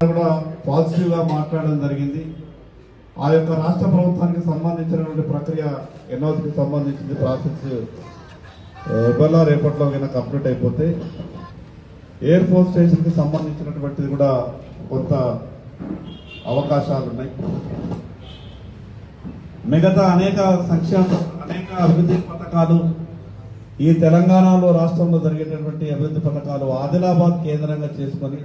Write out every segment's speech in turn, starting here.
కూడా పాజిటివ్గా మాట్లాడడం జరిగింది. ఆ యొక్క రాష్ట్ర ప్రభుత్వానికి సంబంధించినటువంటి ప్రక్రియ ఎన్ఓసికి సంబంధించింది. ప్రాసెస్ ఎబల్లా రేపట్లో కనుక కంప్లీట్ అయిపోతే ఎయిర్ ఫోర్స్ స్టేషన్కి సంబంధించినటువంటిది కూడా కొంత అవకాశాలు ఉన్నాయి మిగతా అనేక సంక్షేమ అనేక అభివృద్ధి పథకాలు ఈ తెలంగాణలో రాష్ట్రంలో జరిగేటటువంటి అభివృద్ధి పథకాలు ఆదిలాబాద్ కేంద్రంగా చేసుకొని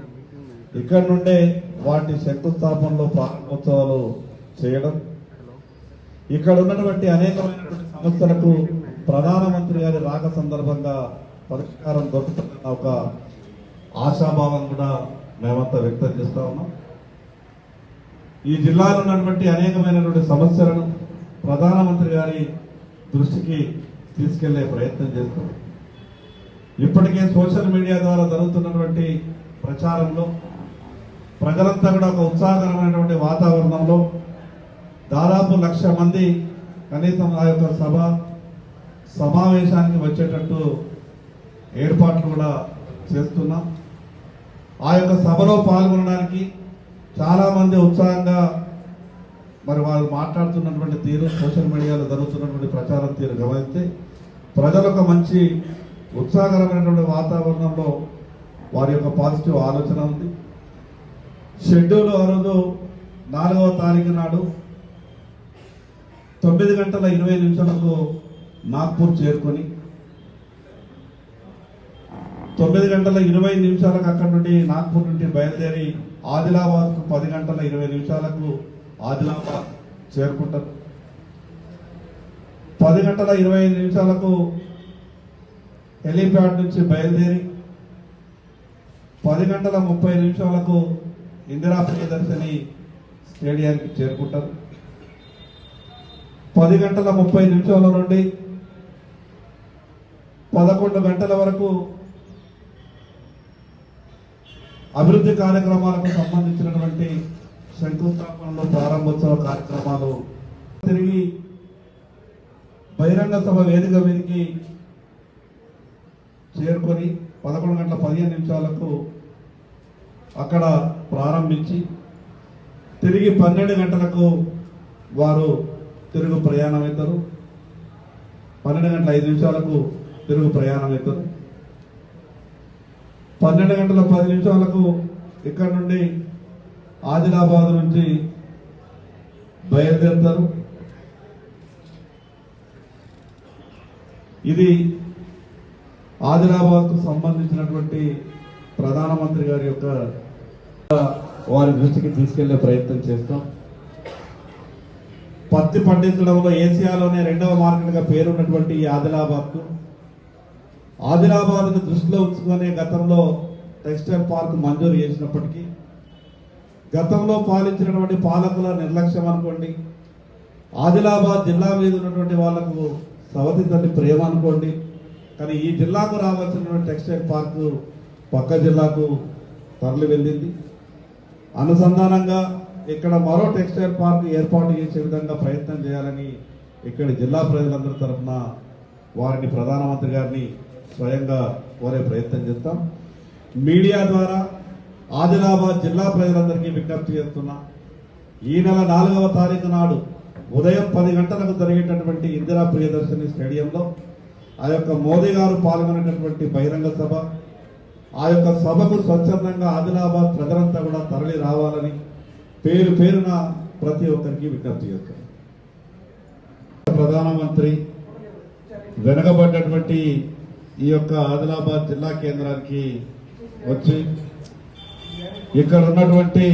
ఇక్కడ నుండే వాటి శంకుస్థాపనలో ప్రారంభోత్సవాలు చేయడం. ఇక్కడ ఉన్నటువంటి అనేకమైనటువంటి సమస్యలకు ప్రధానమంత్రి గారి రాక సందర్భంగా పరిష్కారం దొరుకుతుందన్న ఒక ఆశాభావం కూడా మేమంతా వ్యక్తం చేస్తా ఉన్నాం. ఈ జిల్లాలో ఉన్నటువంటి అనేకమైనటువంటి సమస్యలను ప్రధానమంత్రి గారి దృష్టికి తీసుకెళ్ళే ప్రయత్నం చేస్తాం. ఇప్పటికే సోషల్ మీడియా ద్వారా జరుగుతున్నటువంటి ప్రచారంలో ప్రజలంతా కూడా ఒక ఉత్సాహకరమైనటువంటి వాతావరణంలో దాదాపు లక్ష మంది కనీసం ఆ యొక్క సభ సమావేశానికి వచ్చేటట్టు ఏర్పాట్లు కూడా చేస్తున్నాం. ఆ యొక్క సభలో పాల్గొనడానికి చాలామంది ఉత్సాహంగా మరి వాళ్ళు మాట్లాడుతున్నటువంటి తీరు సోషల్ మీడియాలో జరుగుతున్నటువంటి ప్రచారం తీరు గమనిస్తే ప్రజలు ఒక మంచి ఉత్సాహకరమైనటువంటి వాతావరణంలో వారి యొక్క పాజిటివ్ ఆలోచన ఉంది. షెడ్యూల్ ఆ రోజు నాలుగవ తారీఖు నాడు తొమ్మిది గంటల ఇరవై నిమిషాలకు నాగ్పూర్ చేరుకొని తొమ్మిది గంటల ఇరవై నిమిషాలకు అక్కడ నుండి నాగ్పూర్ నుండి బయలుదేరి ఆదిలాబాద్కు పది గంటల ఇరవై నిమిషాలకు ఆదిలాబాద్ చేరుకుంటారు. పది గంటల ఇరవై ఐదు నిమిషాలకు హెలీప్యాడ్ నుంచి బయలుదేరి పది గంటల ముప్పై నిమిషాలకు ఇందిరా ప్రియదర్శిని స్టేడియానికి చేరుకుంటారు. పది గంటల ముప్పై నిమిషాల నుండి పదకొండు గంటల వరకు అభివృద్ధి కార్యక్రమాలకు సంబంధించినటువంటి శంకుస్థాపనలు ప్రారంభోత్సవ కార్యక్రమాలు తిరిగి బహిరంగ సభ వేదిక మీదకి చేరుకొని పదకొండు గంటల పదిహేను నిమిషాలకు అక్కడ ప్రారంభించి తిరిగి పన్నెండు గంటలకు వారు తిరుగు ప్రయాణం అవుతారు పన్నెండు గంటల ఐదు నిమిషాలకు తిరుగు ప్రయాణం అవుతారు పన్నెండు గంటల పది నిమిషాలకు ఇక్కడ నుండి ఆదిలాబాద్ నుంచి బయలుదేరుతారు. ఇది ఆదిలాబాద్కు సంబంధించినటువంటి ప్రధానమంత్రి గారి యొక్క వారి దృష్టికి తీసుకెళ్ళే ప్రయత్నం చేస్తాం. పత్తి పండించడంలో ఏసియాలోనే రెండవ మార్కెట్గా పేరున్నటువంటి ఈ ఆదిలాబాద్ దృష్టిలో ఉంచుకునే గతంలో టెక్స్టైల్ పార్క్ మంజూరు చేసినప్పటికీ గతంలో పాలించినటువంటి పాలకుల నిర్లక్ష్యం అనుకోండి ఆదిలాబాద్ జిల్లా మీద ఉన్నటువంటి వాళ్ళకు సవతి తల్లి ప్రేమ అనుకోండి కానీ ఈ జిల్లాకు రావాల్సినటువంటి టెక్స్టైల్ పార్కు పక్క జిల్లాకు తరలి వెళ్ళింది. అనుసంధానంగా ఇక్కడ మరో టెక్స్టైల్ పార్క్ ఏర్పాటు చేసే విధంగా ప్రయత్నం చేయాలని ఇక్కడ జిల్లా ప్రజలందరి తరఫున వారిని ప్రధానమంత్రి గారిని స్వయంగా కోరే ప్రయత్నం చేస్తాం మీడియా ద్వారా ఆదిలాబాద్ జిల్లా ప్రజలందరికీ విజ్ఞప్తి చేస్తున్నా ఈ నెల నాలుగవ తారీఖు నాడు ఉదయం పది గంటలకు జరిగేటటువంటి ఇందిరా ప్రియదర్శిని స్టేడియంలో ఆ యొక్క మోదీ గారు పాల్గొనేటటువంటి బహిరంగ సభ ఆ యొక్క సభకు స్వచ్ఛందంగా ఆదిలాబాద్ ప్రజలంతా కూడా తరలి రావాలని పేరు పేరున ప్రతి ఒక్కరికి విజ్ఞప్తి చేస్తారు ప్రధానమంత్రి వెనకబడ్డటువంటి ఈ యొక్క ఆదిలాబాద్ జిల్లా కేంద్రానికి వచ్చి ఇక్కడ ఉన్నటువంటి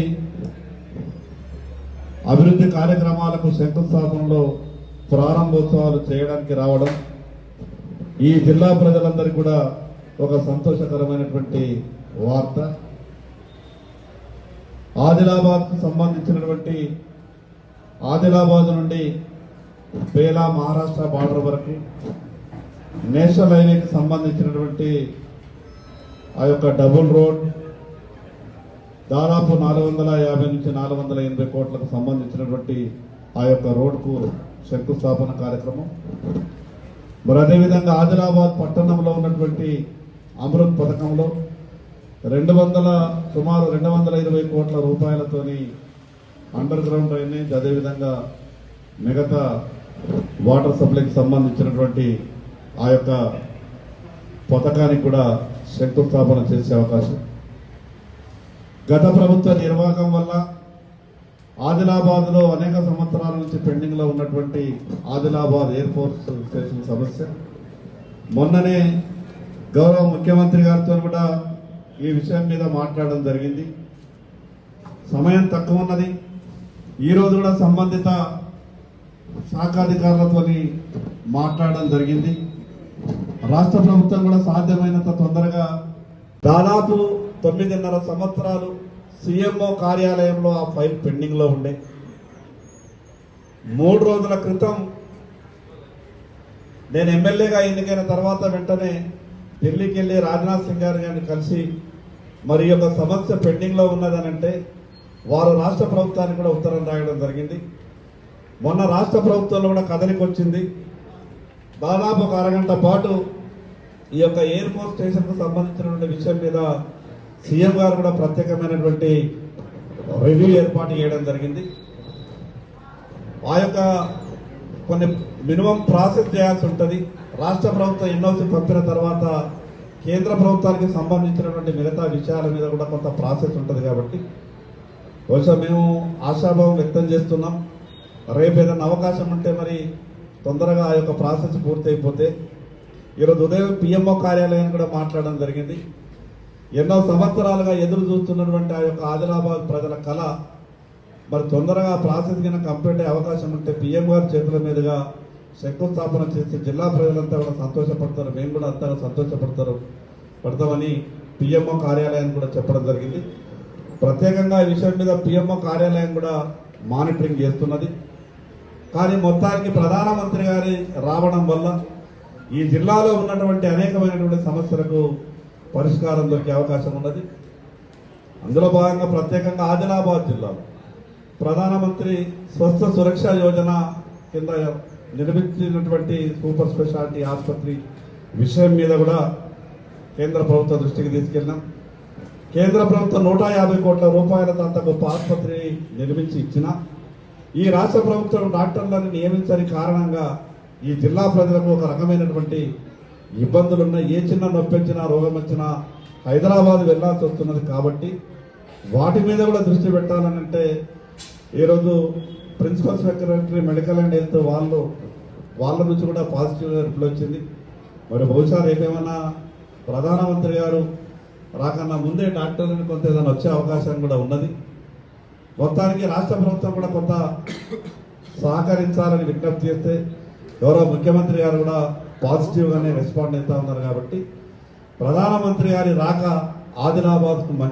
అభివృద్ధి కార్యక్రమాలకు శంకుస్థాపనలో ప్రారంభోత్సవాలు చేయడానికి రావడం ఈ జిల్లా ప్రజలందరికీ కూడా ఒక సంతోషకరమైనటువంటి వార్త. ఆదిలాబాద్కు సంబంధించినటువంటి ఆదిలాబాద్ నుండి బేలా మహారాష్ట్ర బార్డర్ వరకు నేషనల్ హైవేకి సంబంధించినటువంటి ఆ యొక్క డబుల్ రోడ్ దాదాపు నాలుగు వందల యాభై నుంచి నాలుగు వందల ఎనభై కోట్లకు సంబంధించినటువంటి ఆ యొక్క రోడ్కు శంకుస్థాపన కార్యక్రమం. మరి అదేవిధంగా ఆదిలాబాద్ పట్టణంలో ఉన్నటువంటి అమృత్ పథకంలో రెండు వందల సుమారు రెండు వందల ఇరవై కోట్ల రూపాయలతోని అండర్ గ్రౌండ్ డ్రైనేజ్ అదేవిధంగా మిగతా వాటర్ సప్లైకి సంబంధించినటువంటి ఆ యొక్క పథకానికి కూడా శంకుస్థాపన చేసే అవకాశం. గత ప్రభుత్వ నిర్వాహకం వల్ల ఆదిలాబాద్లో అనేక సంవత్సరాల నుంచి పెండింగ్లో ఉన్నటువంటి ఆదిలాబాద్ ఎయిర్ ఫోర్స్ స్టేషన్ సమస్య. మొన్ననే గౌరవ ముఖ్యమంత్రి గారితో కూడా ఈ విషయం మీద మాట్లాడడం జరిగింది. సమయం తక్కువ ఉన్నది. ఈ రోజు కూడా సంబంధిత శాఖాధికారులతో మాట్లాడడం జరిగింది. రాష్ట్ర ప్రభుత్వం కూడా సాధ్యమైనంత తొందరగా దాదాపు తొమ్మిదిన్నర సంవత్సరాలు సీఎంఓ కార్యాలయంలో ఆ ఫైల్ పెండింగ్లో ఉండే. మూడు రోజుల క్రితం నేను ఎమ్మెల్యేగా ఎన్నికైన తర్వాత వెంటనే ఢిల్లీకి వెళ్ళి రాజ్నాథ్ సింగ్ గారి గారిని కలిసి మరి యొక్క సమస్య పెండింగ్లో ఉన్నదనంటే వారు రాష్ట్ర ప్రభుత్వానికి కూడా ఉత్తరం రాయడం జరిగింది. మొన్న రాష్ట్ర ప్రభుత్వంలో కూడా కదలికి వచ్చింది. దాదాపు ఒక అరగంట పాటు ఈ యొక్క ఎయిర్ ఫోర్స్ స్టేషన్కు సంబంధించినటువంటి విషయం మీద సీఎం గారు కూడా ప్రత్యేకమైనటువంటి రివ్యూ ఏర్పాటు చేయడం జరిగింది. ఆ యొక్క కొన్ని మినిమం ప్రాసెస్ చేయాల్సి ఉంటుంది. రాష్ట్ర ప్రభుత్వం ఎన్ఓసి పంపిన తర్వాత కేంద్ర ప్రభుత్వానికి సంబంధించినటువంటి మిగతా విషయాల మీద కూడా కొంత ప్రాసెస్ ఉంటుంది కాబట్టి బహుశా మేము ఆశాభావం వ్యక్తం చేస్తున్నాం. రేపు ఏదైనా అవకాశం ఉంటే మరి తొందరగా ఆ యొక్క ప్రాసెస్ పూర్తయిపోతే ఈరోజు ఉదయం పిఎంఓ కార్యాలయం కూడా మాట్లాడడం జరిగింది. ఎన్నో సంవత్సరాలుగా ఎదురు చూస్తున్నటువంటి ఆ యొక్క ఆదిలాబాద్ ప్రజల కళ మరి తొందరగా ప్రాసెస్గా కంప్లీట్ అయ్యే అవకాశం ఉంటే పిఎం గారి చేతుల మీదుగా శంకుస్థాపన చేసి జిల్లా ప్రజలంతా కూడా సంతోషపడతారు. మేము కూడా అంతగా సంతోషపడతారు. పడతామని పిఎంఓ కార్యాలయాన్ని కూడా చెప్పడం జరిగింది. ప్రత్యేకంగా ఈ విషయం మీద పిఎంఓ కార్యాలయం కూడా మానిటరింగ్ చేస్తున్నది. కానీ మొత్తానికి ప్రధానమంత్రి గారి రావడం వల్ల ఈ జిల్లాలో ఉన్నటువంటి అనేకమైనటువంటి సమస్యలకు పరిష్కారం దొరికే అవకాశం ఉన్నది. అందులో భాగంగా ప్రత్యేకంగా ఆదిలాబాద్ జిల్లాలో ప్రధానమంత్రి స్వస్థ సురక్ష యోజన కింద నిర్మించినటువంటి సూపర్ స్పెషాలిటీ ఆసుపత్రి విషయం మీద కూడా కేంద్ర ప్రభుత్వ దృష్టికి తీసుకెళ్ళినాం. కేంద్ర ప్రభుత్వం నూట యాభై కోట్ల రూపాయలతో అంత గొప్ప ఆసుపత్రిని నిర్మించి ఇచ్చిన. ఈ రాష్ట్ర ప్రభుత్వం డాక్టర్లను నియమించని కారణంగా ఈ జిల్లా ప్రజలకు ఒక రకమైనటువంటి ఇబ్బందులున్న ఏ చిన్న నొప్పి వచ్చినా రోగం వచ్చినా హైదరాబాద్ వెళ్ళాల్సి వస్తున్నది కాబట్టి వాటి మీద కూడా దృష్టి పెట్టాలనంటే ఈరోజు principal secretary medical and health వాళ్ళు వాళ్ళ నుంచి కూడా పాజిటివ్ రిప్లై వచ్చింది. మరి బహుశా రేపేమన్నా ప్రధానమంత్రి గారు రాకన్నా ముందే డాక్టర్లను కొంత ఏదైనా వచ్చే అవకాశం కూడా ఉన్నది. మొత్తానికి రాష్ట్ర ప్రభుత్వం కూడా కొంత సహకరించాలని విజ్ఞప్తి చేస్తే ఎవరో ముఖ్యమంత్రి గారు కూడా పాజిటివ్గానే రెస్పాండ్ అవుతా ఉన్నారు కాబట్టి ప్రధానమంత్రి గారి రాక ఆదిలాబాద్కు